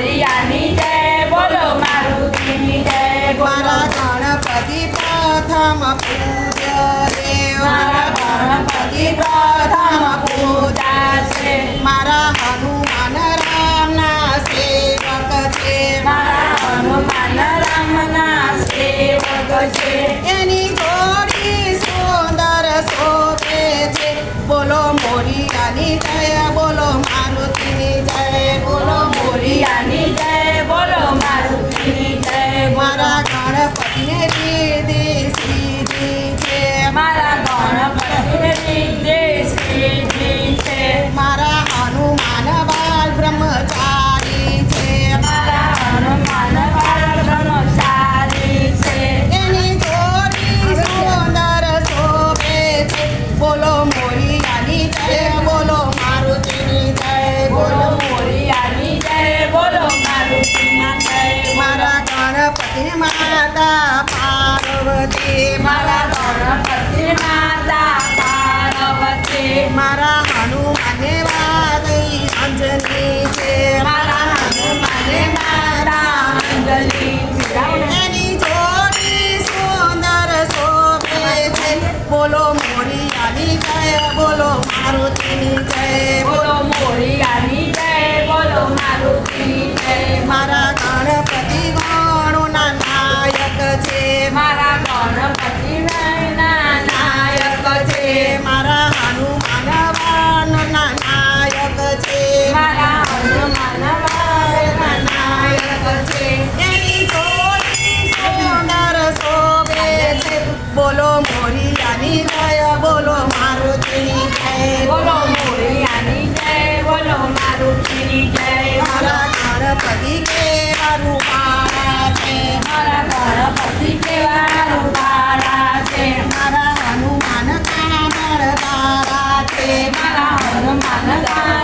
મોરિયાની જય બોલો મારુતિની જય બોલો. ગણપતિ પ્રથમ પૂજ્ય દેવ ગણપતિ પ્રથમ પૂજા મારા હનુમાન મારા ગણપતિને દીધી સીધી છે. મારા માતા પાર્વતી મારા ગણપતિ માતા